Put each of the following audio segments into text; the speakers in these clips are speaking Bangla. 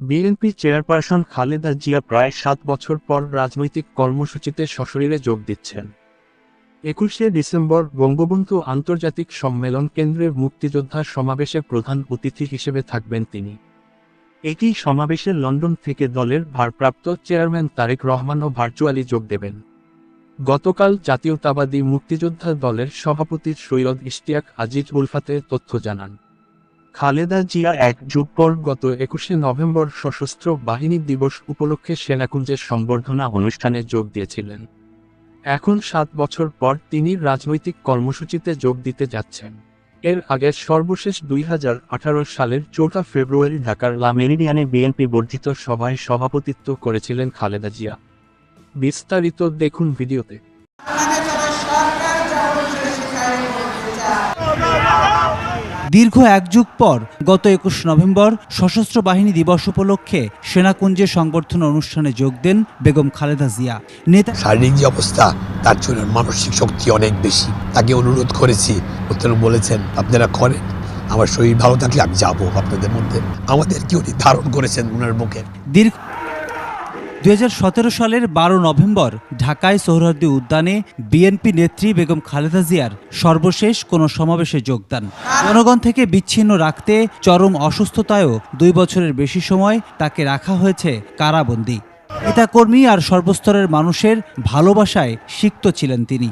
বিএনপি চেয়ারপারসন খালেদা জিয়া প্রায় সাত বছর পর রাজনৈতিক কর্মসূচিতে সশরীরে যোগ দিচ্ছেন। একুশে ডিসেম্বর বঙ্গবন্ধু আন্তর্জাতিক সম্মেলন কেন্দ্রের মুক্তিযোদ্ধা সমাবেশে প্রধান অতিথি হিসেবে থাকবেন তিনি। এটি সমাবেশে লন্ডন থেকে দলের ভারপ্রাপ্ত চেয়ারম্যান তারেক রহমানও ভার্চুয়ালি যোগ দেবেন। গতকাল জাতীয়তাবাদী মুক্তিযোদ্ধা দলের সভাপতি সৈয়দ ইশতিয়াক আজিজ উলফাতে তথ্য জানান। খালেদা জিয়া এক যুগ পর গত একুশে নভেম্বর সশস্ত্র বাহিনী দিবস উপলক্ষে সেনাকুঞ্জের সংবর্ধনা অনুষ্ঠানে যোগ দিয়েছিলেন। এখন সাত বছর পর তিনি রাজনৈতিক কর্মসূচিতে যোগ দিতে যাচ্ছেন। এর আগে সর্বশেষ দুই হাজার আঠারো সালের চৌঠা ফেব্রুয়ারি ঢাকার লা মেরিডিয়ানে বিএনপি বর্ধিত সভায় সভাপতিত্ব করেছিলেন খালেদা জিয়া। বিস্তারিত দেখুন ভিডিওতে। দীর্ঘ এক যুগ পর গত একুশ নভেম্বর সশস্ত্র বাহিনী দিবস উপলক্ষে সেনাকুঞ্জে সংবর্ধনা অনুষ্ঠানে যোগ দেন বেগম খালেদা জিয়া। নেতা শারীরিক যে অবস্থা তার জন্য মানসিক শক্তি অনেক বেশি। তাকে অনুরোধ করেছি বলেছেন আপনারা করেন। আমার শরীর ভালো থাকলে আমি যাব আপনাদের মধ্যে। আমাদের কি উনি ধারণ করেছেন উনার মুখে। দীর্ঘ দুই হাজার সতেরো সালের বারো নভেম্বর ঢাকায় সোহরাওয়ার্দী উদ্যানে বিএনপি নেত্রী বেগম খালেদা জিয়ার সর্বশেষ কোনো সমাবেশে যোগদান। জনগণ থেকে বিচ্ছিন্ন রাখতে চরম অসুস্থতায়ও দুই বছরের বেশি সময় তাকে রাখা হয়েছে কারাবন্দি। নেতাকর্মী আর সর্বস্তরের মানুষের ভালোবাসায় সিক্ত ছিলেন তিনি।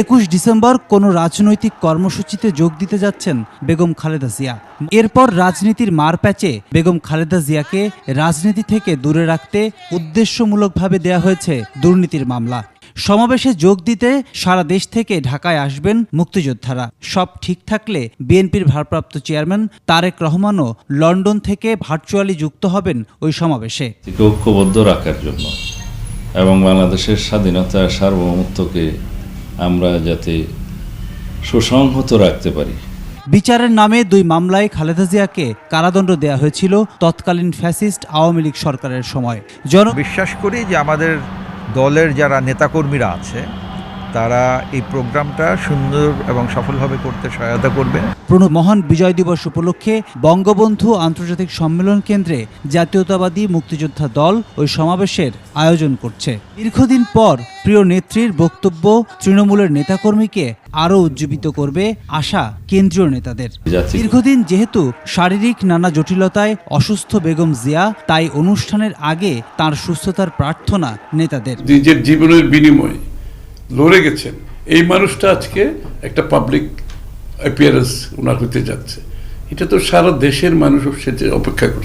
একুশ ডিসেম্বর কোনো রাজনৈতিক কর্মসূচিতে যোগ দিতে যাচ্ছেন বেগম খালেদা জিয়া। এরপর রাজনীতির মারপ্যাচে বেগম খালেদা জিয়াকে রাজনীতি থেকে দূরে রাখতে উদ্দেশ্যমূলকভাবে দেয়া হয়েছে দুর্নীতির মামলা। সমাবেশে যোগ দিতে সারা দেশ থেকে ঢাকায় আসবেন মুক্তিযোদ্ধারা। সব ঠিক থাকলে বিএনপির ভারপ্রাপ্ত চেয়ারম্যান তারেক রহমানও লন্ডন থেকে ভার্চুয়ালি যুক্ত হবেন ওই সমাবেশে। ঐক্যবদ্ধ রাখার জন্য এবং বাংলাদেশের স্বাধীনতা সার্বভৌমত্বকে আমরা যাতে সুসংহত রাখতে পারি। বিচারের নামে দুই মামলায় খালেদা জিয়াকে কারাদণ্ড দেয়া হয়েছিল তৎকালীন ফ্যাসিস্ট আওয়ামী লীগ সরকারের সময়। জন বিশ্বাস করি যে আমাদের দলের যারা নেতাকর্মীরা আছে তারা এই প্রোগ্রামটা সুন্দর এবং সফলভাবে করতে সহায়তা করবেন প্রণব মহান বিজয় দিবস উপলক্ষে বঙ্গবন্ধু আন্তর্জাতিক সম্মেলন কেন্দ্রে জাতীয়তাবাদী মুক্তিযোদ্ধা দল ওই সমাবেশের আয়োজন করছে। দীর্ঘদিন পর প্রিয় নেত্রীর বক্তব্য তৃণমূলের নেতাকর্মীকে আরও উজ্জীবিত করবে আশা কেন্দ্রীয় নেতাদের। দীর্ঘদিন যেহেতু শারীরিক নানা জটিলতায় অসুস্থ বেগম জিয়া তাই অনুষ্ঠানের আগে তার সুস্থতার প্রার্থনা নেতাদের। নিজের জীবনের বিনিময়ে লড়ে গেছেন। এই মানুষটা আজকে একটা পাবলিক অ্যাপিয়ারেন্স ওনার হতে যাচ্ছে। এটা তো সারা দেশের মানুষ সেটা অপেক্ষা করছে।